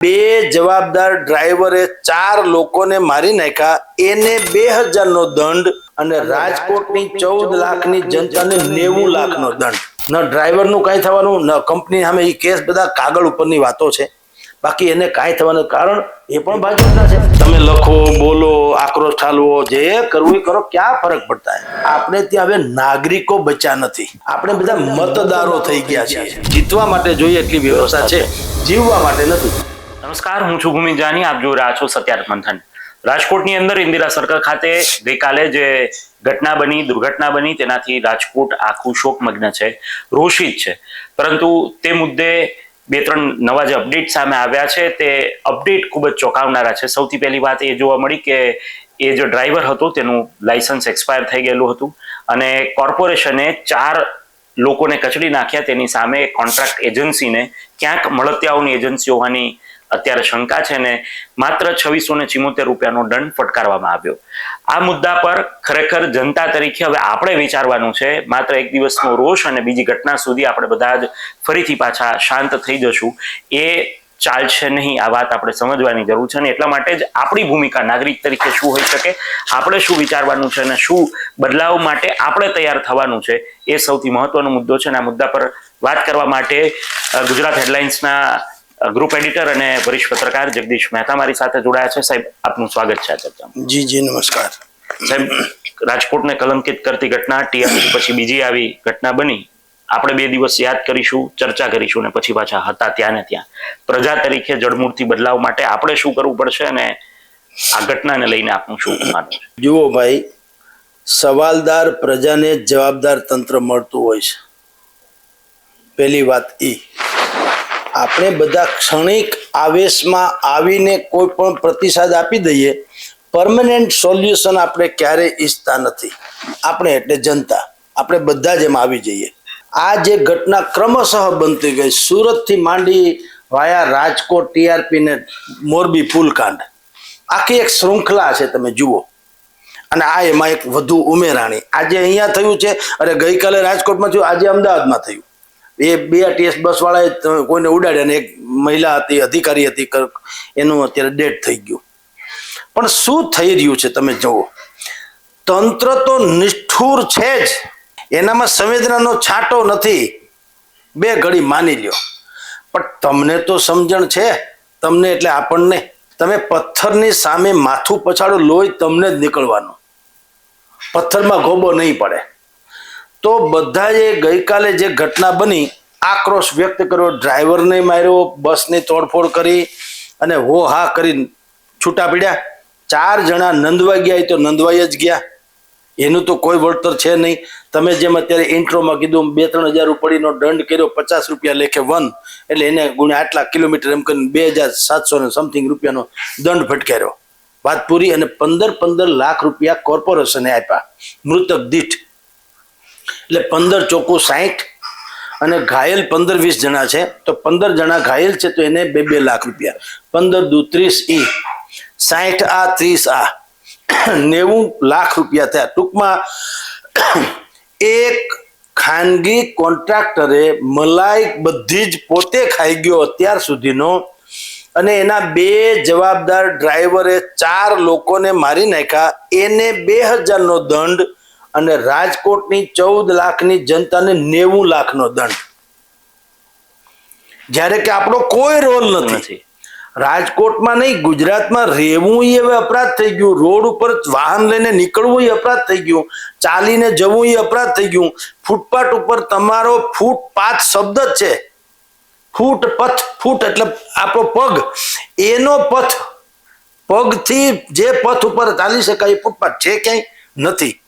બે જવાબદાર ડ્રાઈવરે ચાર લોકોને મારી નાખ્યા. એને બે હજારનો દંડ અને રાજકોટની ચૌદ લાખની જનતાને નેવું લાખનો દંડ. ન ડ્રાઈવરનું કાંઈ થવાનું ન કંપની સામે એ કેસ બધા કાગળ ઉપરની વાતો છે. બાકી એને કાંઈ થવાનું કારણ એ પણ ભાજપના છે. તમે લખો બોલો આક્રોશ ઠાલવો જે કરવું એ કરો ક્યાં ફરક પડતા આપણે ત્યાં હવે નાગરિકો બચ્યા નથી. આપણે બધા મતદારો થઈ ગયા છીએ. જીતવા માટે જોઈએ એટલી વ્યવસ્થા છે. જીવવા માટે નથી. નમસ્કાર, હું છું ભૂમિ જાની, આપ જોઈ રહ્યા છો સત્યાર્થ મંથન. રાજકોટની અંદર ઇન્દિરા સર્કલ ખાતે ગઈકાલે જે ઘટના બની, દુર્ઘટના બની, તેનાથી રાજકોટ આખું શોકમગ્ન છે, રોષિત છે. પરંતુ તે મુદ્દે બે ત્રણ નવા જે અપડેટ સામે આવ્યા છે, તે અપડેટ ખૂબ જ ચોંકાવનારા છે. સૌથી પહેલી વાત એ જોવા મળી કે એ જે ડ્રાઈવર હતો, તેનું લાયસન્સ એક્સપાયર થઈ ગયેલું હતું અને કોર્પોરેશને ચાર લોકોને કચડી નાખ્યા. તેની સામે કોન્ટ્રાક્ટ એજન્સીને ક્યાંક મળતિયાઓની એજન્સી હોવાની અત્યારે શંકા છે ને માત્ર છવ્વીસો ને ચિમોતેર રૂપિયાનો દંડ ફટકારવામાં આવ્યો. આ મુદ્દા પર ખરેખર જનતા તરીકે હવે આપણે વિચારવાનું છે. માત્ર એક દિવસનો રોષ અને બીજી ઘટના સુધી આપણે બધા જ ફરીથી પાછા શાંત થઈ જશું. એ ચાલશે નહીં, આ વાત આપણે સમજવાની જરૂર છે અને એટલા માટે જ આપણી ભૂમિકા નાગરિક તરીકે શું હોઈ શકે, આપણે શું વિચારવાનું છે અને શું બદલાવ માટે આપણે તૈયાર થવાનું છે એ સૌથી મહત્વનો મુદ્દો છે અને આ મુદ્દા પર વાત કરવા માટે ગુજરાત હેડલાઇન્સના ગ્રુપ એડિટર અને વરિષ્ઠ પત્રકાર જગદીશ મહેતા મારી સાથે જોડાયા છે. સાહેબ આપનું સ્વાગત છે આ ચર્ચામાં. જી જી નમસ્કાર. સાહેબ રાજકોટને કલંકિત કરતી ઘટના ટીઆરપી પછી બીજી આવી ઘટના બની. આપણે બે દિવસ યાદ કરીશું ચર્ચા કરીશું અને પછી પાછા હતા ત્યાં ને ત્યાં. પ્રજા તરીકે જડમૂળથી બદલાવ માટે આપણે શું કરવું પડશે અને આ ઘટનાને લઈને આપનું શું માનવું જુઓ ભાઈ સવાલદાર પ્રજાને જવાબદાર તંત્ર મળતું હોય છે. પહેલી વાત એ આપણે બધા ક્ષણિક આવેશમાં આવીને કોઈ પણ પ્રતિસાદ આપી દઈએ પરમનન્ટ સોલ્યુશન આપણે ક્યારેય ઈચ્છતા નથી. આપણે એટલે જનતા. આપણે બધા જ એમાં આવી જઈએ. આ જે ઘટના ક્રમશઃ બનતી ગઈ, સુરતથી માંડી વાયા રાજકોટ ટીઆરપી ને મોરબી પુલકાંડ આખી એક શૃંખલા છે તમે જુઓ. અને આ એમાં એક વધુ ઉમેરાણી. આજે અહીંયા થયું છે, અરે ગઈકાલે રાજકોટમાં થયું, આજે અમદાવાદમાં થયું. એ બે ટીએસ બસ વાળાએ કોઈને ઉડાડ્યા અને એક મહિલા હતી, અધિકારી હતી એનું અત્યારે ડેટ થઈ ગયું. પણ શું થઈ રહ્યું છે તમે જુઓ. તંત્ર તો નિષ્ઠુર છે જ. એનામાં સંવેદનાનો છાંટો નથી. બે ઘડી માની લ્યો. પણ તમને તો સમજણ છે. તમને એટલે આપણને. તમે પથ્થરની સામે માથું પછાડો લોહી તમને જ નીકળવાનું. પથ્થરમાં ગોબો નહીં પડે. તો બધાએ ગઈકાલે જે ઘટના બની, આક્રોશ વ્યક્ત કર્યો. ડ્રાઈવરને માર્યો, બસની તોડફોડ કરી અને હો હા કરી છૂટા પીડ્યા. ચાર જણા નંદવા ગયા તો નંદવાઈ જ ગયા. એનું તો કોઈ વળતર છે નહીં. તમે જેમ અત્યારે ઇન્ટ્રોમાં કીધું બે ત્રણ હજાર રૂપિયાનો દંડ કર્યો, પચાસ રૂપિયા લેખે વન. એટલે એને ગુણે આટલા કિલોમીટર એમ કરીને બે હજાર સાતસો ને સમથિંગ રૂપિયાનો દંડ ફટકાર્યો. વાત પૂરી અને પંદર પંદર લાખ રૂપિયા કોર્પોરેશને આપ્યા. મૃતક દીઠ એટલે પંદર ચોખ્ખું સાહીઠ અને ઘાયલ પંદર વીસ જણા છે. તો પંદર જણા ઘાયલ છે તો એને બે બે લાખ રૂપિયા. પંદર દુ ત્રીસ ઈ. સાહીઠ આ, ત્રીસ આ. નેવું લાખ રૂપિયા થયા. ટૂંકમાં એક ખાનગી કોન્ટ્રાક્ટરે મલાઈ બધી જ પોતે ખાઈ ગયો અત્યાર સુધીનો અને એના બે જવાબદાર ડ્રાઈવરે ચાર લોકોને મારી નાખ્યા. એને બે હજારનો દંડ અને રાજકોટની ચૌદ લાખની જનતાને નેવું લાખનો દંડ. જ્યારે કે આપણો કોઈ રોલ નથી. રાજકોટમાં નહીં ગુજરાતમાં રહેવું એ હવે અપરાધ થઈ ગયું. રોડ ઉપર વાહન લઈને નીકળવું એ અપરાધ થઈ ગયું. ચાલીને જવું એ અપરાધ થઈ ગયું. ફૂટપાથ ઉપર તમારો ફૂટપાથ શબ્દ જ છે. ફૂટ પથ ફૂટ એટલે આપણો પગ. એનો પથ પગથી જે પથ ઉપર ચાલી શકાય એ ફૂટપાથ છે ક્યાંય નથી.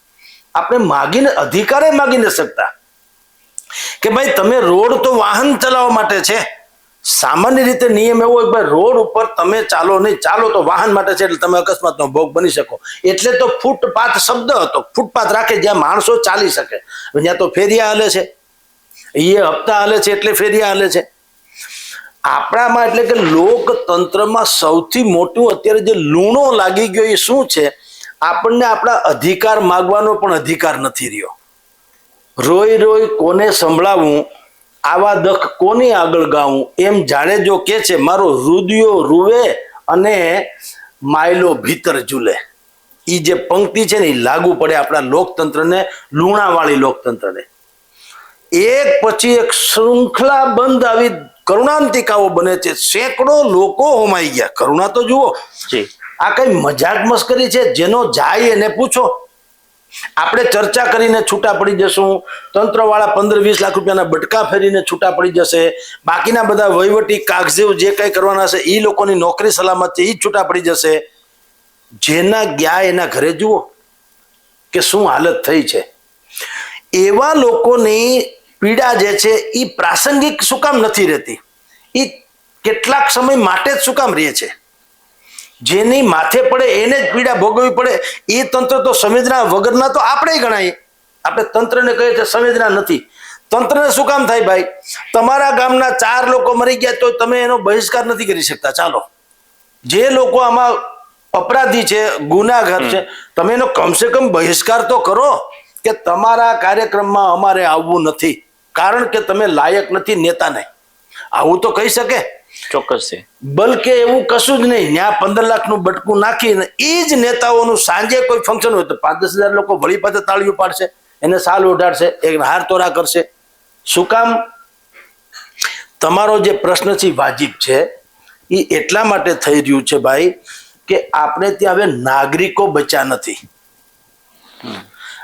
આપણે માગીને અધિકારે માગી ન શકતા. કે ભાઈ, તમે રોડ તો વાહન ચલાવવા માટે છે. સામાન્ય રીતે નિયમ એવો હોય ભાઈ, રોડ ઉપર તમે ચાલો નહીં, ચાલો તો વાહન માટે છે, એટલે તમે અકસ્માતનો ભોગ બની શકો. એટલે તો ફૂટપાથ શબ્દ હતો. ફૂટપાથ રાખે જ્યાં માણસો ચાલી શકે. ત્યાં તો ફેરિયા હાલે છે. એ હપ્તા હાલે છે, એટલે ફેરિયા હાલે છે. આપણામાં એટલે કે લોકતંત્રમાં સૌથી મોટું અત્યારે જે લૂણો લાગી ગયો એ શું છે? આપણને આપણા અધિકાર માગવાનો પણ અધિકાર નથી રહ્યો. રોઈ રોઈ કોને સંભળાવવું આવા દખ કોની આગળ ગાવું, એમ જાણે જો કે છે, મારો રુદિયો રૂવે અને માયલો ભીતર ઝૂલે. એ જે પંક્તિ છે ને એ લાગુ પડે આપણા લોકતંત્રને, લુણાવાળી લોકતંત્રને. એક પછી એક શૃંખલા બંધ આવી કરુણાંતિકાઓ બને છે. સેંકડો લોકો હોમાઈ ગયા. કરુણા તો જુઓ. આ કઈ મજાક મસ્કરી છે? જેનો જાય એને પૂછો. આપણે ચર્ચા કરીને છૂટા પડી જશું. તંત્રવાળા પંદર વીસ લાખ રૂપિયાના બટકા ફેરીને છૂટા પડી જશે. બાકીના બધા વહીવટી કાગઝેવ જે કંઈ કરવાના છે એ લોકોની નોકરી સલામત છે એ છૂટા પડી જશે. જેના ગયા એના ઘરે જુઓ કે શું હાલત થઈ છે. એવા લોકોની પીડા જે છે એ પ્રાસંગિક શું કામ નથી રહેતી? એ કેટલાક સમય માટે જ શું કામ રહે છે? જેની માથે પડે, એને જ પીડા ભોગવવી પડે, એ તંત્ર તો સંવેદના વગરના તો આપણે ગણાય. આપણે તંત્રને કહીએ છીએ સંવેદના નથી. તંત્રને શું કામ થાય ભાઈ? તમારા ગામના ચાર લોકો મરી ગયા તો તમે એનો બહિષ્કાર નથી કરી શકતા. ચાલો. જે લોકો આમાં અપરાધી છે ગુનાગાર છે, તમે એનો કમસે કમ બહિષ્કાર તો કરો કે તમારા કાર્યક્રમમાં અમારે આવવું નથી. કારણ કે તમે લાયક નથી નેતાને. આવું તો કહી શકે. ચોક્કસ છે. બલકે એવું કશું જ નહીં. ત્યાં પંદર લાખનું બટકું નાખીને એ જ નેતાઓનું સાંજે કોઈ ફંક્શન હોય તો પાંચ દસ હજાર લોકો વળી પાસે તાળીઓ પાડશે એને સાલ ઓઢાડશે એક હાર તોરા કરશે. શું કામ? તમારો જે પ્રશ્ન છે વાજિબ છે. એ એટલા માટે થઈ રહ્યું છે ભાઈ કે આપણે ત્યાં હવે નાગરિકો બચ્યા નથી.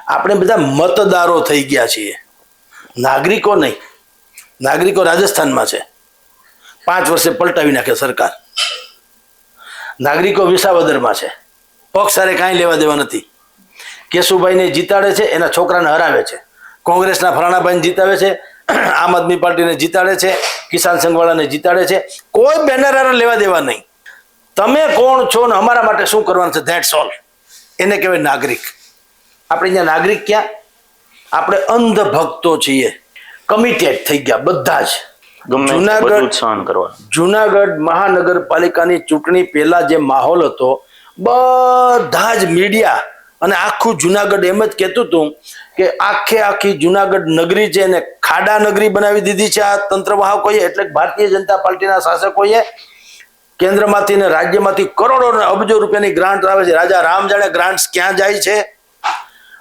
આપણે બધા મતદારો થઈ ગયા છીએ. નાગરિકો નહીં. નાગરિકો રાજસ્થાનમાં છે. પાંચ વર્ષે પલટાવી નાખે સરકાર. નાગરિકો વિસાવદરમાં છે. પક્ષ સારે કાંઈ લેવા દેવા નથી. કેશુભાઈને જીતાડે છે, એના છોકરાને હરાવે છે. કોંગ્રેસના ફલાણાભાઈને જીતાવે છે, આમ આદમી પાર્ટીને જીતાડે છે, કિસાન સંઘવાળાને જીતાડે છે. કોઈ બેનર લેવા દેવા નહીં. તમે કોણ છો ને અમારા માટે શું કરવાનું છે? ધેટ્સ ઓલ એને કહેવાય નાગરિક. આપણે અહીંયા નાગરિક ક્યાં? આપણે અંધભક્તો છીએ. કમિટેડ થઈ ગયા બધા જ. જુનાગઢ- સહન કરવાનું જુનાગઢ મહાનગરપાલિકાની ચૂંટણી પહેલા જે માહોલ હતો બધા જ મીડિયા અને આખું જુનાગઢ એમ જ કહેતું હતું કે આખે આખી જુનાગઢ નગરી છે એને ખાડા નગરી બનાવી દીધી છે આ તંત્રવાહકોએ એટલે ભારતીય જનતા પાર્ટીના શાસકોએ કેન્દ્રમાંથી ને રાજ્યમાંથી કરોડો અબજો રૂપિયાની ગ્રાન્ટ આવે છે. રાજા રામ જાણે ગ્રાન્ટ્સ ક્યાં જાય છે?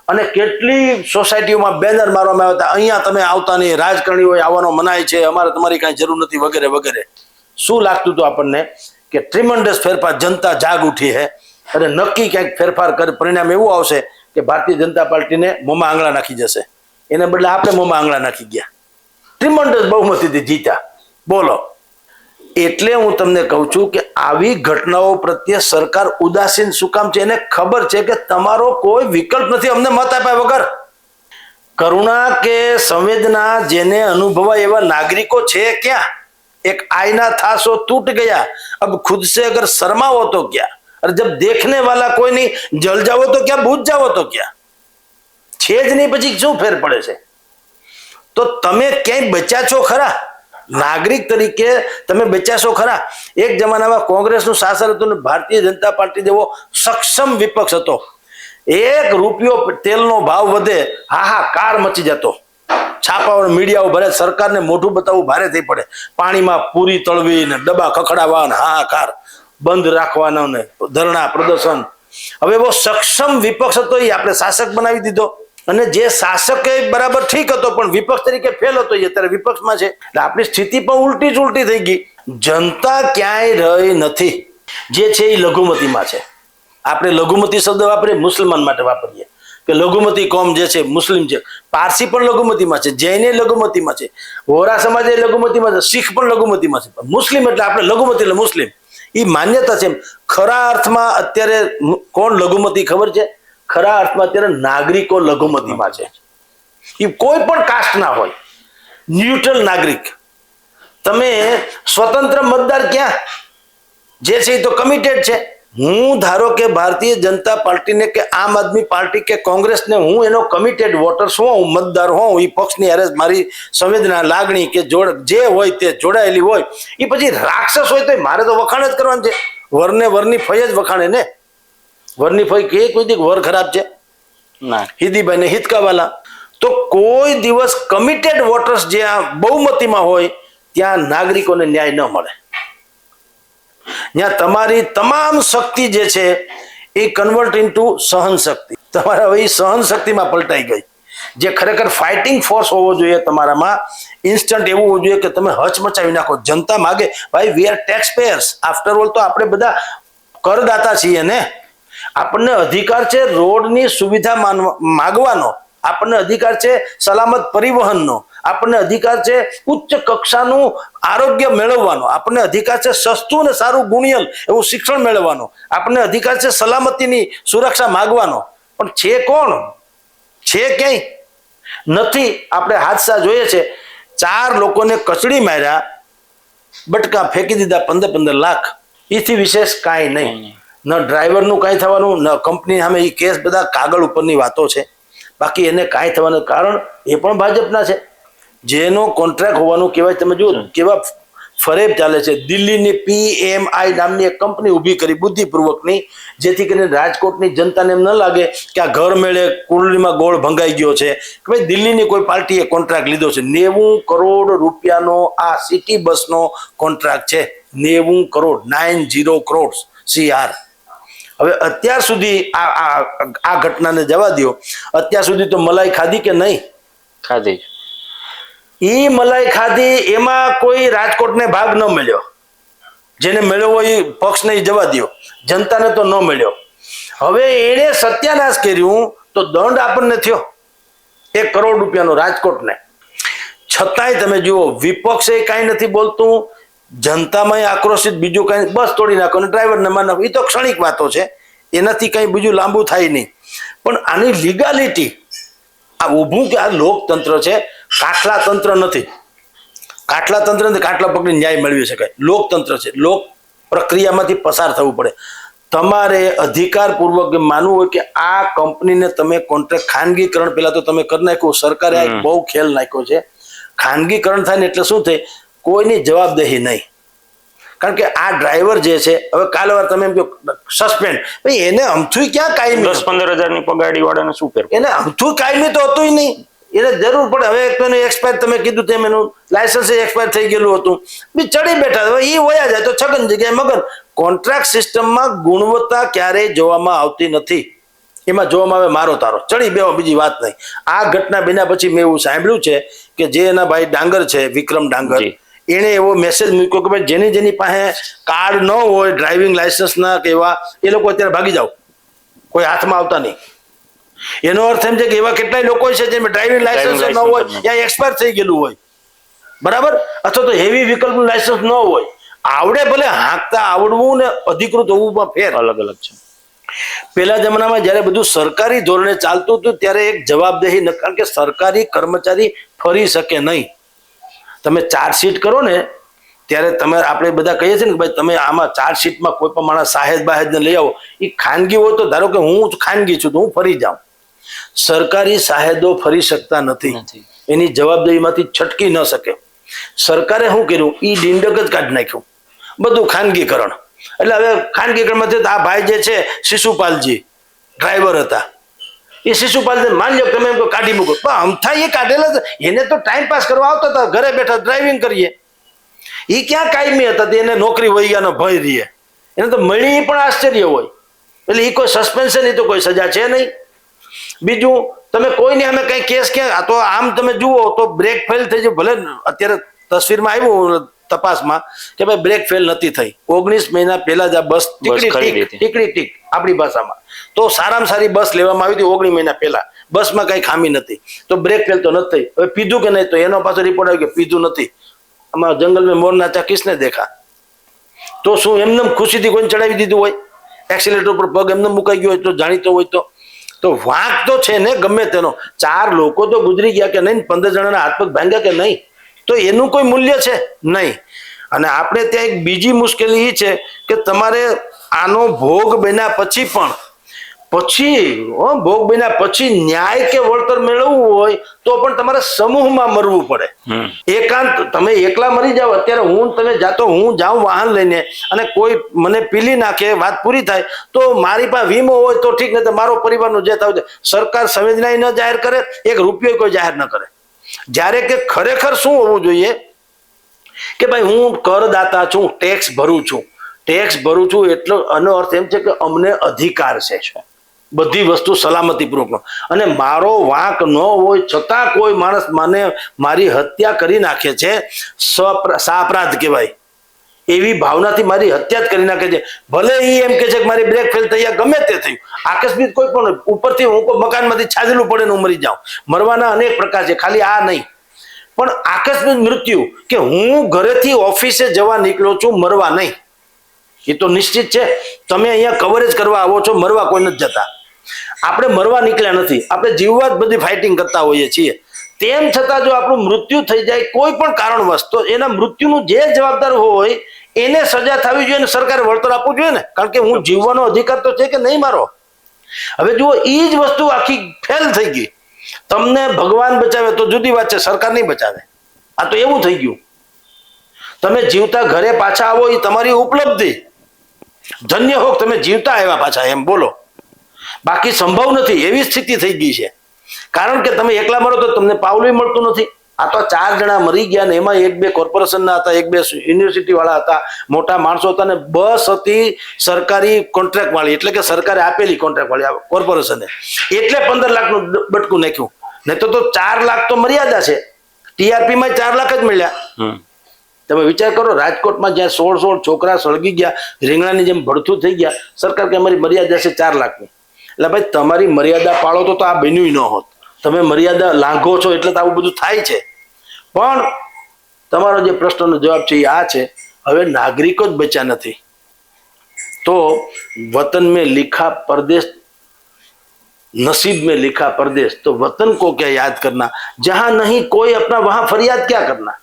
અને કેટલી સોસાયટીઓમાં બેનર મારવામાં આવ્યા હતા? અહીંયા તમે આવતા નહીં રાજકારણીઓ આવવાનો મનાય છે, અમારે તમારી કાંઈ જરૂર નથી, વગેરે વગેરે. શું લાગતું હતું આપણને કે ટ્રિમન્ડસ ફેરફાર જનતા જાગ ઉઠી છે અને નક્કી ક્યાંક ફેરફાર કરે, પરિણામ એવું આવશે કે ભારતીય જનતા પાર્ટીને મોમાં આંગળા નાખી જશે. એને બદલે આપણે મોમાં આંગળા નાખી ગયા. ટ્રિમન્ડસ બહુમતીથી જીત્યા. બોલો. એટલે હું તમને કહું છું કે આવી ઘટનાઓ પ્રત્યે સરકાર ઉદાસીન શું કામ છે એને ખબર છે કે તમારો કોઈ વિકલ્પ નથી અમને મત આપ્યા વગર કરુણા કે સંવેદના જેને અનુભવાય એવા નાગરિકો છે ક્યાં એક આયના था सो टूट गया अब खुद से अगर शर्माओ तो क्या और जब देखने वाला कोई नहीं जल जाओ तो क्या बूझ जाओ तो क्या છે જ નહીં પછી શું ફેર પડે છે તો તમે ક્યાંય બચ્યા છો ખરા નાગરિક તરીકે તમે બચ્યા ખરા. એક જમાનામાં કોંગ્રેસનું શાસન હતું ને ભારતીય જનતા પાર્ટી જેવો સક્ષમ વિપક્ષ હતો. એક રૂપિયો તેલનો ભાવ વધે, હાહાકાર મચી જતો. છાપાઓ મીડિયાઓ ભરે સરકારને મોઢું બતાવવું ભારે થઈ પડે. પાણીમાં પૂરી તળવી ને ડબ્બા ખખડાવવા ને હાહાકાર. બંધ રાખવાના ને ધરણા પ્રદર્શન. હવે એવો સક્ષમ વિપક્ષ હતો એ આપણે શાસક બનાવી દીધો. અને જે શાસક એ બરાબર ઠીક હતો, પણ વિપક્ષ તરીકે ફેલ હતો, એ અત્યારે વિપક્ષમાં છે. એટલે આપણી સ્થિતિ પણ ઉલટી જ ઉલટી થઈ ગઈ. જનતા ક્યાંય રહી નથી. જે છે એ લઘુમતીમાં છે. આપણે લઘુમતી શબ્દ વાપરીએ, મુસલમાન માટે વાપરીએ. કે લઘુમતી કોમ જે છે, મુસ્લિમ છે. પારસી પણ લઘુમતીમાં છે, જૈને લઘુમતીમાં છે. વોરા સમાજ એ લઘુમતીમાં છે, શીખ પણ લઘુમતીમાં છે. મુસ્લિમ એટલે આપણે લઘુમતી એટલે મુસ્લિમ. એ માન્યતા છે ખરા અર્થમાં અત્યારે કોણ લઘુમતી ખબર છે? ખરા અર્થમાં અત્યારે નાગરિકો લઘુમતીમાં છે. એ કોઈ પણ કાસ્ટના હોય ન્યુટ્રલ નાગરિક, તમે સ્વતંત્ર મતદાર ક્યાં? જે છે એ તો કમિટેડ છે. હું ધારો કે ભારતીય જનતા પાર્ટીને કે આમ આદમી પાર્ટી કે કોંગ્રેસને હું એનો કમિટેડ વોટર્સ હોઉં હું મતદાર હોઉં એ પક્ષની હારે મારી સંવેદના, લાગણી કે જોડ જે હોય તે જોડાયેલી હોય એ પછી રાક્ષસ હોય તો મારે તો વખાણ જ કરવાનું છે. વરને વરની ફય જ વખાણે ને. વરની ફઈ કે કોઈ દી વર ખરાબ છે? ના. હિદીભાઈને હિતકાવાલા. તો કોઈ દિવસ કમિટેડ વોટર્સ જ્યાં બહુમતીમાં હોય ત્યાં નાગરિકોને ન્યાય ન મળે. ત્યાં તમારી તમામ શક્તિ જે છે એ કન્વર્ટ ઇન્ટુ સહન શક્તિ તમારા હવે સહન શક્તિમાં પલટાઈ ગઈ. જે ખરેખર ફાઇટિંગ ફોર્સ હોવો જોઈએ તમારામાં ઇન્સ્ટન્ટ એવું હોવું જોઈએ કે તમે હચમચાવી નાખો. જનતા માગે ભાઈ we are tax payers after all તો આપણે બધા કરદાતા છીએ ને. આપણને અધિકાર છે રોડની સુવિધા માગવાનો. આપણને અધિકાર છે સલામત પરિવહનનો. આપણને અધિકાર છે ઉચ્ચ કક્ષાનું આરોગ્ય મેળવવાનો. આપણને અધિકાર છે સસ્તું અને સારું ગુણિયલ એવું શિક્ષણ મેળવવાનો. આપણને અધિકાર છે સલામતીની સુરક્ષા માગવાનો. પણ છે કોણ? છે ક્યાંય? નથી. આપણે હાદસા જોઈએ છે. ચાર લોકોને કચડી માર્યા, બટકા ફેંકી દીધા પંદર પંદર લાખ. એથી વિશેષ કાંઈ નહીં. ન ડ્રાઈવરનું કાંઈ થવાનું ન કંપની સામે એ કેસ બધા કાગળ ઉપરની વાતો છે. બાકી એને કાંઈ થવાનું કારણ એ પણ ભાજપના છે. જેનો કોન્ટ્રાક્ટ હોવાનું કહેવાય તમે જુઓ કેવા ફરેબ ચાલે છે. દિલ્હીની પીએમઆઈ નામની એક કંપની ઊભી કરી બુદ્ધિપૂર્વકની જેથી કરીને રાજકોટની જનતાને એમ ન લાગે કે આ ઘર મેળે કુંડલીમાં ગોળ ભંગાઈ ગયો છે. કે ભાઈ દિલ્હીની કોઈ પાર્ટીએ કોન્ટ્રાક્ટ લીધો છે. નેવું કરોડ રૂપિયાનો આ સિટી બસનો કોન્ટ્રાક્ટ છે. નેવું crore nine zero crore CR હવે અત્યાર સુધી આ આ આ ઘટનાને જવા દો અત્યાર સુધી તો મલાઈ ખાધી કે નહીં? ખાધી. એ મલાઈ ખાધી એમાં કોઈ રાજકોટને ભાગ ન મળ્યો. જેને મેળવવો એ પક્ષને જવા દ્યો. જનતાને તો ન મળ્યો. હવે એણે સત્યાનાશ કર્યું તો દંડ આપણને થયો. એક કરોડ રૂપિયાનો રાજકોટને. છતાંય તમે જુઓ વિપક્ષે કાંઈ નથી બોલતું. જનતામાં આક્રોશિત બીજું કાંઈ બસ તોડી નાખો અને ડ્રાઈવરને માર નાખો એ તો ક્ષણિક વાતો છે. એનાથી કંઈ બીજું લાંબુ થાય નહીં. પણ આની લીગાલિટી આ ઊભું કે આ લોકતંત્ર છે કાટલા તંત્ર નથી. કાટલા તંત્ર નથી કાટલા પકડી ન્યાય મેળવી શકાય. લોકતંત્ર છે. લોક પ્રક્રિયામાંથી પસાર થવું પડે. તમારે અધિકારપૂર્વક માનવું હોય કે આ કંપનીને તમે કોન્ટ્રાક્ટ ખાનગીકરણ પહેલાં તો તમે કરી નાખ્યું. સરકારે બહુ ખેલ નાખ્યો છે. ખાનગીકરણ થાય ને એટલે શું થાય? કોઈની જવાબદેહી નહીં. કારણ કે આ ડ્રાઈવર જે છે હવે કાલે વાર તમે એમ કહો સસ્પેન્ડ. ભાઈ એને અમથું ક્યાં કાયમી દસ પંદર હજારની પગાડી વાળાને શું ફેર એને અમથું કાયમી તો હતું નહીં. એને જરૂર પડે. હવે એક તો એક્સપાયર તમે કીધું તેમ એનું લાયસન્સ એક્સપાયર થઈ ગયેલું હતું. બી ચડી બેઠા. હવે એ વયા જાય તો છગન જગ્યાએ મગન. કોન્ટ્રાક્ટ સિસ્ટમમાં ગુણવત્તા ક્યારેય જોવામાં આવતી નથી. એમાં જોવામાં આવે મારો તારો. ચડી બેવો બીજી વાત નહીં. આ ઘટના બન્યા પછી મેં એવું સાંભળ્યું છે કે જે એના ભાઈ ડાંગર છે વિક્રમ ડાંગર. એણે એવો મેસેજ મૂક્યો કે ભાઈ જેની જેની પાસે કાર્ડ ન હોય ડ્રાઇવિંગ લાયસન્સના કે એવા એ લોકો અત્યારે ભાગી જાઓ. કોઈ હાથમાં આવતા નહીં. એનો અર્થ એમ છે કે એવા કેટલાય લોકો છે જેમ ડ્રાઇવિંગ લાયસન્સ ન હોય. યા એક્સપાયર થઈ ગયેલું હોય. બરાબર? અથવા તો હેવી વ્હીકલનું લાયસન્સ ન હોય. આવડે ભલે હાંકતા આવડવું ને અધિકૃત હોવું ફેર અલગ અલગ છે. પેલા જમાનામાં જ્યારે બધું સરકારી ધોરણે ચાલતું હતું ત્યારે એક જવાબદેહી ન કારણ કે સરકારી કર્મચારી ફરી શકે નહીં. તમે ચાર્જશીટ કરો ને ત્યારે તમે આપણે બધા કહીએ છીએ ને કે ભાઈ તમે આમાં ચાર્જશીટમાં કોઈ પણ માણસ સાહેબ બાહેદને લઈ આવો એ ખાનગી હોય તો ધારો કે હું ખાનગી છું તો હું ફરી જાઉં. સરકારી સાહેદો ફરી શકતા નથી. એની જવાબદારીમાંથી છટકી ન શકે. સરકારે શું કર્યું? એ ડિંડક જ કાઢી નાખ્યું. બધું ખાનગીકરણ. એટલે હવે ખાનગીકરણમાંથી આ ભાઈ જે છે શિશુપાલજી ડ્રાઈવર હતા. એ શિશુપાલ માની લો તમે એમ કાઢી મૂકો. પણ અમથા એ કાઢેલા જ એને તો ટાઈમ પાસ કરવા આવતા હતા ઘરે બેઠા ડ્રાઇવિંગ કરીએ. એ ક્યાં કાયમી હતા? એને નોકરી વહી ગયાનો ભય રહીએ. એને તો મળી પણ આશ્ચર્ય હોય. એટલે એ કોઈ સસ્પેન્શન એ તો કોઈ સજા છે નહીં. બીજું તમે કોઈને અમે કઈ કેસ ક્યાં? આ તો આમ તમે જુઓ તો બ્રેક ફેલ થઈ જાય ભલે અત્યારે તસવીરમાં આવ્યું તપાસમાં કે ભાઈ બ્રેક ફેલ નથી થઈ. ઓગણીસ મહિના પહેલા જ આ બસ ટીકડી ટીક ટીકડી ટીક. આપણી ભાષામાં. તો સારામાં સારી બસ લેવામાં આવી હતી ઓગણીસ મહિના પહેલા. બસમાં કઈ ખામી નથી. તો બ્રેક ફેલ તો નથી હવે પીધું કે નહીં તો એનો પાછો રિપોર્ટ આવ્યો કે પીધું નથી. આમાં જંગલ મેં મોર નાચા કિસને દેખા. તો શું એમને ખુશીથી કોઈને ચડાવી દીધું હોય? એક્સિલેટર ઉપર પગ એમને મુકાઈ ગયો હોય તો જાણીતો હોય તો. તો વાંક તો છે ને ગમે તેનો. ચાર લોકો તો ગુજરી ગયા કે નહીં, પંદર જણાના હાથ પગ ભાંગ્યા કે નહીં? તો એનું કોઈ મૂલ્ય છે? નહીં. અને આપણે ત્યાં એક બીજી મુશ્કેલી એ છે કે તમારે આનો ભોગ બન્યા પછી પણ પછી ભોગ બન્યા પછી ન્યાય કે વળતર મેળવવું હોય તો પણ તમારે સમૂહમાં મરવું પડે. એકાંત તમે એકલા મરી જાઓ અત્યારે હું તમે જાતો હું જાઉં વાહન લઈને અને કોઈ મને પીલી નાખે વાત પૂરી થાય તો મારી પાસે વીમો હોય તો ઠીક નહીં મારો પરિવારનું જે થાય સરકાર સંવેદના ન જાહેર કરે એક રૂપિયો કોઈ જાહેર ન કરે. જ્યારે કે ખરેખર શું હોવું જોઈએ? કે ભાઈ હું કરદાતા છું ટેક્સ ભરું છું. ટેક્સ ભરું છું એટલો આનો અર્થ એમ છે કે અમને અધિકાર છે બધી વસ્તુ સલામતીપૂર્વક અને મારો વાંક ન હોય છતાં કોઈ માણસ મને મારી હત્યા કરી નાખે છે સાપરાધ કહેવાય. એવી ભાવનાથી મારી હત્યા જ કરી નાખે છે. ભલે એ એમ કે છે કે મારી બ્રેક ફેલ થઈ ગમે તે થયું. આકસ્મિક કોઈ પણ ઉપરથી હું કોઈ મકાનમાંથી છાજલું પડે હું મરી જાઉં. મરવાના અનેક પ્રકાર છે, ખાલી આ નહીં. પણ આકસ્મિક મૃત્યુ કે હું ઘરેથી ઓફિસે જવા નીકળ્યો છું, મરવા નહીં. એ તો નિશ્ચિત છે. તમે અહીંયા કવરેજ કરવા આવો છો, મરવા કોઈ નથી જતા. આપણે મરવા નીકળ્યા નથી. આપણે જીવવા જ બધી ફાઇટિંગ કરતા હોઈએ છીએ. તેમ છતાં જો આપણું મૃત્યુ થઈ જાય કોઈ પણ કારણવશ, તો એના મૃત્યુનું જે જવાબદાર હોય, એને સજા થવી જોઈએ અને સરકારે વળતર આપવું જોઈએ ને. કારણ કે હું જીવવાનો અધિકાર તો છે કે નહીં મારો? હવે જુઓ એ જ વસ્તુ આખી ફેલ થઈ ગઈ. તમને ભગવાન બચાવે તો જુદી વાત છે, સરકાર નહીં બચાવે. આ તો એવું થઈ ગયું. તમે જીવતા ઘરે પાછા આવો એ તમારી ઉપલબ્ધિ. ધન્ય હોક, તમે જીવતા આવ્યા પાછા, એમ બોલો. બાકી સંભવ નથી, એવી સ્થિતિ થઈ ગઈ છે. કારણ કે તમે એકલા મરો તો તમને પાવલું મળતું નથી. આ તો ચાર જણા મરી ગયા ને એમાં એક બે કોર્પોરેશનના હતા, એક બે યુનિવર્સિટી વાળા હતા, મોટા માણસો હતા ને બસ હતી સરકારી કોન્ટ્રાક્ટ વાળી એટલે કે સરકારે આપેલી કોન્ટ્રાક્ટ વાળી કોર્પોરેશને. એટલે પંદર લાખનું બટકું નાખ્યું. નહીં તો ચાર લાખ તો મર્યાદા છે. ટીઆરપી માં ચાર લાખ જ મળ્યા. તમે વિચાર કરો રાજકોટમાં જ્યાં સોળ સોળ છોકરા સળગી ગયા રીંગણાની જેમ ભડથું થઈ ગયા સરકાર કે અમારી મર્યાદા છે ચાર લાખની એટલે ભાઈ તમારી મર્યાદા પાળો તો તો આ બન્યું ન હોત તમે મર્યાદા લાંઘો છો એટલે તો આવું બધું થાય છે પણ તમારો જે પ્રશ્નનો જવાબ છે એ આ છે હવે નાગરિકો જ બચ્યા નથી તો વતન મેં लिखा परदेश नसीब में लिखा परदेश तो वतन को क्या याद करना जहां नहीं कोई अपना वहां फरियाद क्या करना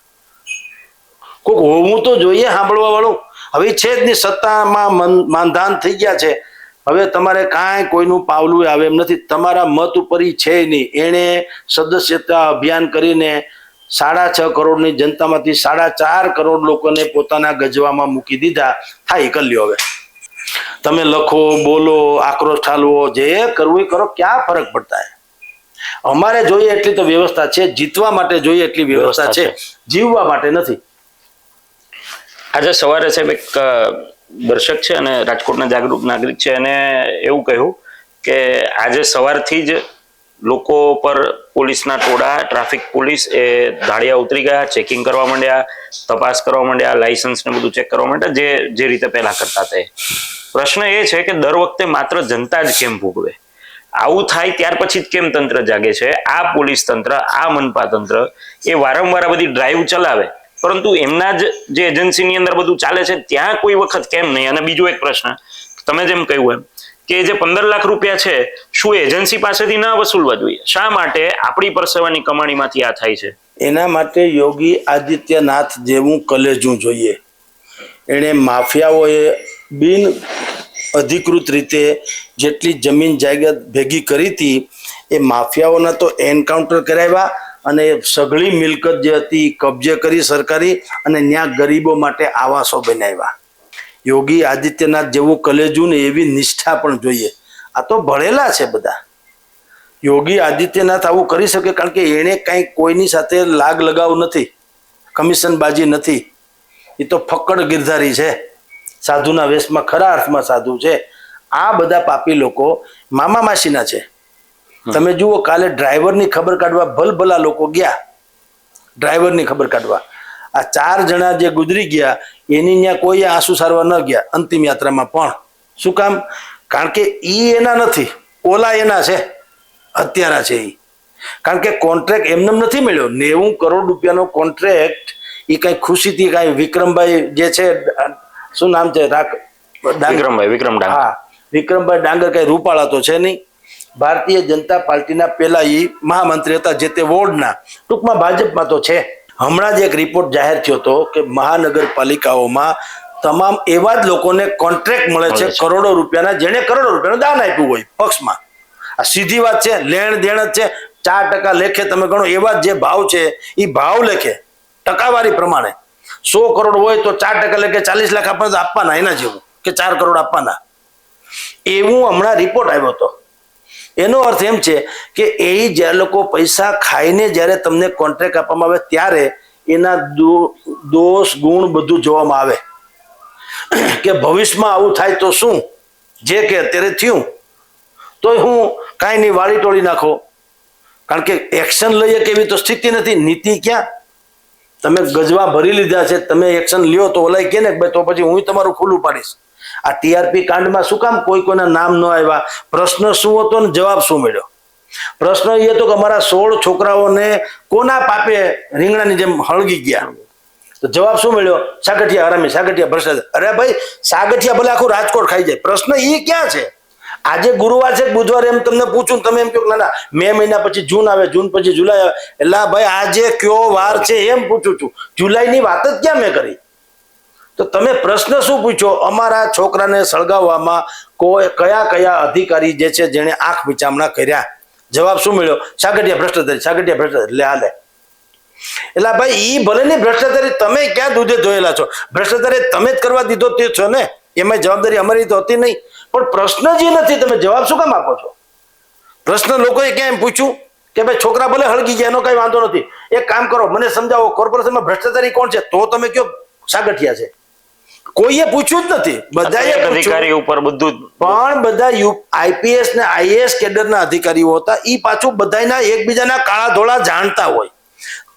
કોઈક હોવું તો જોઈએ સાંભળવા વાળું હવે છે જ નહીં સત્તામાં મન- માનધાન થઈ ગયા છે. હવે તમારે કાંઈ કોઈનું પાવલું આવે એમ નથી. તમારા મત ઉપર છે નહીં. એણે સદસ્યતા અભિયાન કરીને સાડા છ કરોડની જનતામાંથી સાડા ચાર કરોડ લોકોને પોતાના ગજવામાં મૂકી દીધા. થાય કલ્યો હવે. તમે લખો બોલો આક્રોશ ઠાલવો જે કરવું એ કરો ક્યાં ફરક પડતા હે અમારે જોઈએ એટલી તો વ્યવસ્થા છે. જીતવા માટે જોઈએ એટલી વ્યવસ્થા છે. જીવવા માટે નથી. આજે સવારે સાહેબ એક દર્શક છે અને રાજકોટના જાગૃત નાગરિક છે અને એવું કહ્યું કે આજે સવારથી જ લોકો પર પોલીસના ટોળા, ટ્રાફિક પોલીસ એ ધાડિયા ઉતરી ગયા, ચેકિંગ કરવા માંડ્યા, તપાસ કરવા માંડ્યા લાયસન્સ ને બધું ચેક કરવા માંડ્યા, જે જે રીતે પહેલા કરતા તે. પ્રશ્ન એ છે કે દર વખતે માત્ર જનતા જ કેમ ભોગવે? આવું થાય ત્યાર પછી જ કેમ તંત્ર જાગે છે? આ પોલીસ તંત્ર, આ મનપા તંત્ર એ વારંવાર બધી ડ્રાઈવ ચલાવે. પરંતુ એમના જ જે એજન્સીની અંદર બધું ચાલે છે, ત્યાં કોઈ વખત કેમ નહીં? અને બીજો એક પ્રશ્ન, તમે જેમ કહ્યું એમ, કે જે પંદર લાખ રૂપિયા છે, શું એજન્સી પાસેથી ના વસૂલવા જોઈએ? શા માટે આપણી પરસેવાની કમાણીમાંથી આ થાય છે? એના માટે યોગી આદિત્યનાથ જેવું કલેજું જોઈએ. એણે માફિયાઓએ બિન અધિકૃત રીતે જેટલી જમીન જાયદાદ ભેગી કરી હતી, એ માફિયાઓના તો એન્કાઉન્ટર કરાવ્યા અને સઘળી મિલકત જે હતી કબજે કરી સરકારી અને ત્યાં ગરીબો માટે આવાસો બનાવ્યા. યોગી આદિત્યનાથ જેવું કલેજું ને એવી નિષ્ઠા પણ જોઈએ. આ તો ભળેલા છે બધા. યોગી આદિત્યનાથ આવું કરી શકે કારણ કે એણે કાંઈ કોઈની સાથે લાગ લગાવ નથી, કમિશનબાજી નથી. એ તો ફક્કડ ગિરધારી છે. સાધુના વેશમાં ખરા અર્થમાં સાધુ છે. આ બધા પાપી લોકો મામા માસીના છે. તમે જુઓ કાલે ડ્રાઈવરની ખબર કાઢવા ભલભલા લોકો ગયા. ડ્રાઈવરની ખબર કાઢવા. આ ચાર જણા જે ગુજરી ગયા એની ત્યાં કોઈ આંસુ સારવા ન ગયા અંતિમ યાત્રામાં પણ. શું કામ? કારણ કે એ એના નથી ઓલા એના છે હત્યારા છે એ કારણ કે કોન્ટ્રાક્ટ એમને નથી મળ્યો. નેવું કરોડ રૂપિયાનો કોન્ટ્રાક્ટ એ કઈ ખુશીથી કાંઈ વિક્રમભાઈ જે છે શું નામ છે રાખ વિક્રમભાઈ વિક્રમ હા વિક્રમભાઈ ડાંગર કઈ રૂપાળા તો છે નહીં. ભારતીય જનતા પાર્ટીના પહેલા એ મહામંત્રી હતા જે તે વોર્ડના. ટૂંકમાં ભાજપમાં તો છે. હમણાં જ એક રિપોર્ટ જાહેર થયો હતો કે મહાનગરપાલિકાઓમાં તમામ એવા જ લોકોને કોન્ટ્રાક્ટ મળે છે કરોડો રૂપિયાના જેણે કરોડો રૂપિયાનું દાન આપ્યું હોય પક્ષમાં. આ સીધી વાત છે લેણ દેણ જ છે. ચાર ટકા લેખે તમે ગણો એવા જે ભાવ છે એ ભાવ લેખે ટકાવારી પ્રમાણે. સો કરોડ હોય તો ચાર ટકા લેખે ચાલીસ લાખ આપણને આપવાના એના જેવું કે ચાર કરોડ આપવાના. એવું હમણાં રિપોર્ટ આવ્યો હતો. એનો અર્થ એમ છે કે એ જ્યારે લોકો પૈસા ખાઈને જ્યારે તમને કોન્ટ્રાક્ટ આપવામાં આવે ત્યારે એના દોષ, ગુણ બધું જોવામાં આવે. કે ભવિષ્યમાં આવું થાય તો શું? જે કે અત્યારે થયું. તો હું કાંઈ નહીં વાળી ટોળી નાખો. કારણ કે એક્શન લઈએ કે એવી તો સ્થિતિ નથી. નીતિ ક્યાં? તમે ગજવા ભરી લીધા છે. તમે એક્શન લ્યો તો ઓલાય કે ને તો પછી હું તમારું ખુલ્લું પાડીશ. આ ટીઆરપી કાંડમાં શું કામ કોઈ કોઈના નામ ન આવ્યા? પ્રશ્ન શું હતો ને જવાબ શું મળ્યો? પ્રશ્ન એ હતો કે અમારા સોળ છોકરાઓને કોના પાપે રીંગણાની જેમ હળગી ગયા? તો જવાબ શું મળ્યો? સાગઠિયા હરામી, સાગઠિયા ભ્રષ્ટાચાર અરે ભાઈ, સાગઠિયા ભલે આખું રાજકોટ ખાઈ જાય. પ્રશ્ન એ ક્યાં છે? આજે ગુરુવાર છે બુધવારે એમ તમને પૂછું તમે એમ કહો ના ના, મે મહિના પછી જૂન આવે, જૂન પછી જુલાઈ આવે. એટલે ભાઈ, આજે કયો વાર છે એમ પૂછું છું. જુલાઈની વાત જ ક્યાં મેં કરી? તો તમે પ્રશ્ન શું પૂછ્યો અમારા છોકરાને સળગાવવામાં કોઈ કયા કયા અધિકારી જે છે જેણે આંખ વિચામણા કર્યા? જવાબ શું મળ્યો? સાગઠિયા ભ્રષ્ટાચારી સાગઠિયા ભ્રષ્ટાચારી. લે હાલે એટલે ભાઈ એ ભલે ને ભ્રષ્ટાચારી, તમે ક્યાં દૂધે ધોયેલા છો? ભ્રષ્ટાચારી તમે જ કરવા દીધો તે છો ને? એમાં જવાબદારી અમારી તો હતી નહીં. પણ પ્રશ્ન જે નથી, તમે જવાબ શું કામ આપો છો? પ્રશ્ન લોકોએ ક્યાં એમ પૂછ્યું? કે ભાઈ, છોકરા ભલે હળગી ગયા, એનો કઈ વાંધો નથી. એક કામ કરો, મને સમજાવો, કોર્પોરેશનમાં ભ્રષ્ટાચારી કોણ છે? તો તમે કયો સાગઠિયા છે? કોઈએ પૂછ્યું જ નથી. બધાએ અધિકારી ઉપર બધું જ પણ બધા યુ આઈપીએસ ને આઈએએસ કેડરના અધિકારીઓ હતા એ પાછું બધાના એકબીજાના કાળા ધોળા જાણતા હોય.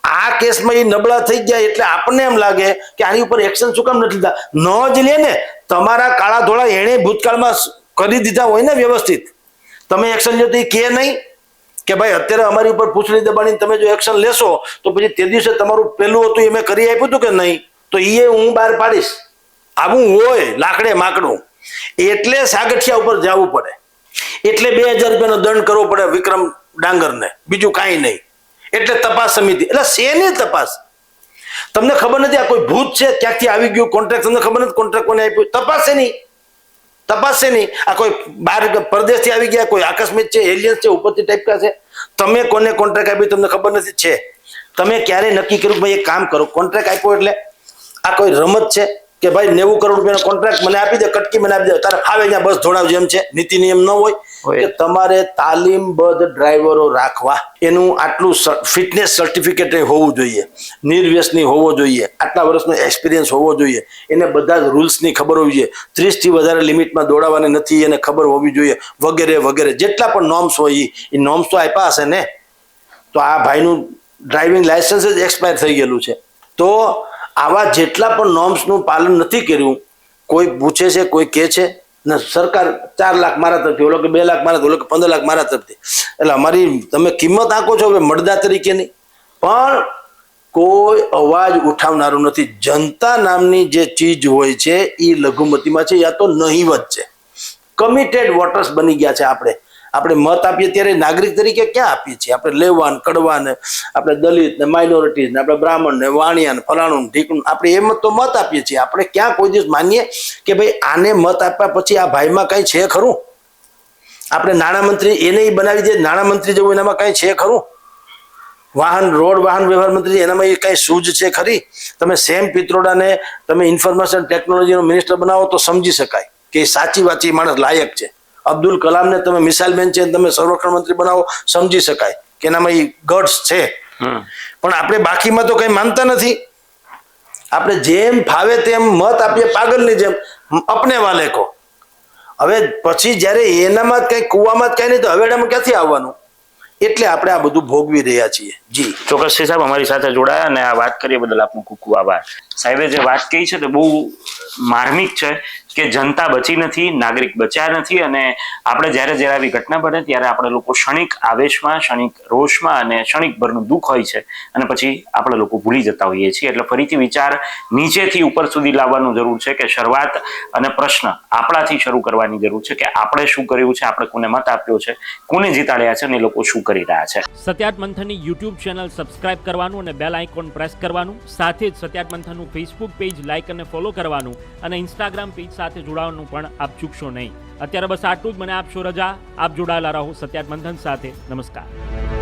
આ કેસમાં એ નબળા થઈ ગયા એટલે આપણને એમ લાગે કે આની ઉપર એક્શન શું કામ નથી લીધા. ન જ લે ને તમારા કાળા ધોળા એણે ભૂતકાળમાં કરી દીધા હોય ને વ્યવસ્થિત. તમે એક્શન લ્યો તો એ કે નહીં કે ભાઈ અત્યારે અમારી ઉપર પૂછડી દબાણીને તમે જો એક્શન લેશો તો પછી તે દિવસે તમારું પેલું હતું એ મેં કરી આપ્યું હતું કે નહીં? તો એ હું બહાર પાડીશ. આવું હોય, લાકડે માકડું, એટલે સાગઠિયા ઉપર જવું પડે. એટલે બે હજાર રૂપિયાનો દંડ કરવો પડે વિક્રમ ડાંગરને, બીજું કાંઈ નહીં. એટલે તપાસ સમિતિ, એટલે શેની તપાસ? તમને ખબર નથી આ કોઈ ભૂત છે? ક્યાંકથી આવી ગયું કોન્ટ્રાક્ટ? તમને ખબર નથી કોન્ટ્રાક્ટ કોને આપ્યું? તપાસ નહીં તપાસ નહીં આ કોઈ બહાર પરદેશથી આવી ગયા, કોઈ આકસ્મિક છે એલિયન્સ છે, ઉપરથી ટાઈપકા છે? તમે કોને કોન્ટ્રાક્ટ આપ્યું તમને ખબર નથી? છે. તમે ક્યારે નક્કી કર્યું ભાઈ એક કામ કરો કોન્ટ્રાક્ટ આપ્યો એટલે આ કોઈ રમત છે? કે ભાઈ નેવું કરોડ રૂપિયાનો કોન્ટ્રાક્ટ મને આપી દે કટકી મને આપી દે. તારે ફાવે ત્યાં બસ ધોડાવ જેમ છે. નીતિ નિયમ ન હોય હોય. કે તમારે તાલીમબદ્ધ ડ્રાઈવરો રાખવા. એનું આટલું ફિટનેસ સર્ટિફિકેટ હોવું જોઈએ. નિર્વ્યસની હોવો જોઈએ. આટલા વર્ષનો એક્સપિરિયન્સ હોવો જોઈએ. એને બધા જ રૂલ્સની ખબર હોવી જોઈએ. ત્રીસથી વધારે લિમિટમાં દોડાવવાની નથી એને ખબર હોવી જોઈએ. વગેરે વગેરે. જેટલા પણ નોર્મ્સ હોય એ નોર્મ્સ તો આપ્યા હશે ને? તો આ ભાઈનું ડ્રાઇવિંગ લાયસન્સ જ એક્સપાયર થઈ ગયેલું છે. તો આવા જેટલા પણ નોર્મ્સનું પાલન નથી કર્યું, કોઈ પૂછે છે, કોઈ કહે છે, ને સરકાર ચાર લાખ મારા તરફથી, ઓલો કે બે લાખ મારા ઓલો કે પંદર લાખ મારા તરફથી. એટલે અમારી, તમે કિંમત આંકો છો હવે મળદા તરીકેની પણ કોઈ અવાજ ઉઠાવનારું નથી. જનતા નામની જે ચીજ હોય છે એ લઘુમતીમાં છે, યા તો નહીવત છે. કમિટેડ વોટર્સ બની ગયા છે આપણે. આપણે મત આપીએ ત્યારે નાગરિક તરીકે ક્યાં આપીએ છીએ? આપણે લેવાન, કડવાને, આપણે દલિત ને માઇનોરિટીઝ ને આપણે બ્રાહ્મણ ને વાણિયા ને ફલાણું ઢીકણું આપણે એમ તો મત આપીએ છીએ. આપણે ક્યાં કોઈ દિવસ માનીએ કે ભાઈ આને મત આપ્યા પછી આ ભાઈમાં કઈ છે ખરું? આપણે નાણામંત્રી એને બનાવી દે, નાણામંત્રી જેવું એનામાં કઈ છે ખરું? વાહન, રોડ વાહન વ્યવહાર મંત્રી એનામાં એ કઈ સૂઝ છે ખરી? તમે સેમ પિત્રોડાને તમે ઇન્ફોર્મેશન ટેકનોલોજીનો મિનિસ્ટર બનાવો તો સમજી શકાય કે સાચી વાચી માણસ લાયક છે. અબ્દુલ કલામને તમે મિસાઇલ મેન છે તમે સંરક્ષણ મંત્રી બનાવો સમજી શકાય કે એનામાં એ ગટ્સ છે. પણ આપણે બાકીમાં તો કઈ માનતા નથી. આપણે જેમ ફાવે તેમ મત આપીએ પાગલની જેમ અપને વાલે કો. હવે પછી જ્યારે એનામાં જ કઈ કુવામાં જ કઈ નહીં તો હવેડામાં ક્યાંથી આવવાનું? એટલે આપણે આ બધું ભોગવી રહ્યા છીએ. જી. ચોક્કસ છે સાહેબ અમારી સાથે જોડાયા અને આ વાત કરીએ બદલ આપનો ખૂબ ખૂબ આભાર. સાહેબે જે વાત કહી છે તે બહુ માર્મિક છે. કે જનતા બચી નથી, નાગરિક બચ્યા નથી અને આપણે જ્યારે જ્યારે આવી ઘટના બને ત્યારે આપણે લોકો ક્ષણિક આવેશમાં, ક્ષણિક રોષમાં અને ક્ષણિકભરનું દુઃખ હોય છે અને પછી આપણે લોકો ભૂલી જતા હોઈએ છીએ. એટલે ફરીથી વિચાર નીચેથી ઉપર સુધી લાવવાનું જરૂર છે કે શરૂઆત અને પ્રશ્ન આપણાથી શરૂ કરવાની જરૂર છે કે આપણે શું કર્યું છે, આપણે કોને મત આપ્યો છે, કોને જીતાડ્યા છે અને એ લોકો શું કરી રહ્યા છે. સત્યાર્થ મંથનની યુટ્યુબ ચેનલ સબસ્ક્રાઇબ કરવાનું અને બેલ આઇકોન પ્રેસ કરવાનું, સાથે જ સત્યાર્થ મંથનનું ફેસબુક પેજ લાઇક અને ફોલો કરવાનું અને ઇન્સ્ટાગ્રામ પેજ સાથે જોડાવાનું પણ આપ ચૂકશો નહીં. અત્યારે બસ આટલું જ. મને આપશો રજા. આપ જોડાયેલા રહો સત્યાત મંથન સાથે. નમસ્કાર.